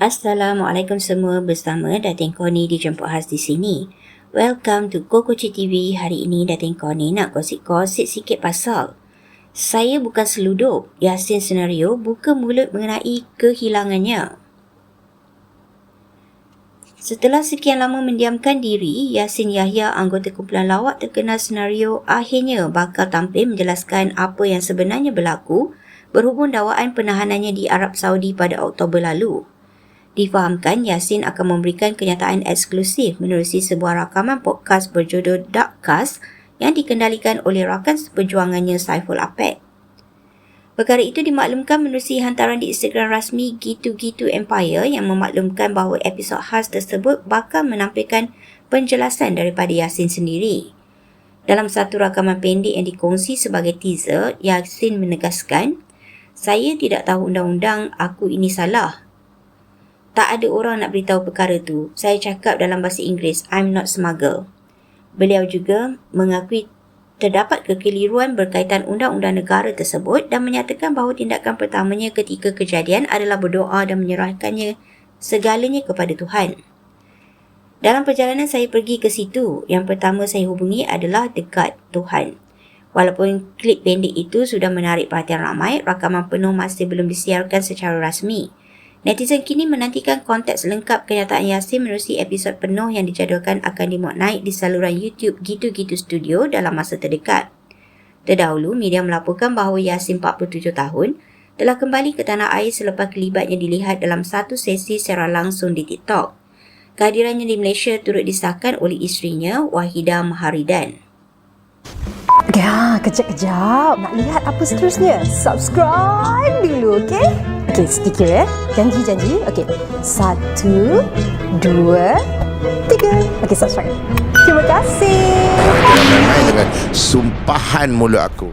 Assalamualaikum semua bersama Datin Koni dijemput khas di sini. Welcome to Kokoci TV. Hari ini Datin Koni nak gosip-gosip sikit pasal. Saya bukan seluduk. Yasin senario buka mulut mengenai kehilangannya. Setelah sekian lama mendiamkan diri, Yasin Yahya, anggota kumpulan lawak terkenal senario, akhirnya bakal tampil menjelaskan apa yang sebenarnya berlaku berhubung dakwaan penahanannya di Arab Saudi pada Oktober lalu difahamkan Yasin akan memberikan kenyataan eksklusif menerusi sebuah rakaman podcast berjudul Darkcast yang dikendalikan oleh rakan seperjuangannya Saiful Apek. Perkara itu dimaklumkan menerusi hantaran di Instagram rasmi Gitu-Gitu Empire yang memaklumkan bahawa episod khas tersebut bakal menampilkan penjelasan daripada Yasin sendiri. Dalam satu rakaman pendek yang dikongsi sebagai teaser, Yasin menegaskan, saya tidak tahu undang-undang aku ini salah tak ada orang nak beritahu perkara tu. Saya cakap dalam bahasa Inggeris, I'm not smuggle. Beliau juga mengakui terdapat kekeliruan berkaitan undang-undang negara tersebut dan menyatakan bahawa tindakan pertamanya ketika kejadian adalah berdoa dan menyerahkannya segalanya kepada Tuhan. Dalam perjalanan saya pergi ke situ, yang pertama saya hubungi adalah dekat Tuhan. Walaupun klip pendek itu sudah menarik perhatian ramai, rakaman penuh masih belum disiarkan secara rasmi. Netizen kini menantikan konteks lengkap kenyataan Yasin menerusi episod penuh yang dijadualkan akan dimuat naik di saluran YouTube Gitu-Gitu Studio dalam masa terdekat. Terdahulu, media melaporkan bahawa Yasin 47 tahun telah kembali ke tanah air selepas kelibatnya dilihat dalam satu sesi secara langsung di TikTok. Kehadirannya di Malaysia turut disahkan oleh isterinya Wahida Maharidan. Ya, kejap-kejap. Nak lihat apa seterusnya? Subscribe dulu, okey? Okey, sedikit ya. Janji-janji. Okey. Satu, dua, tiga. Okey, subscribe. Terima kasih. Jangan main-main dengan sumpahan mulut aku.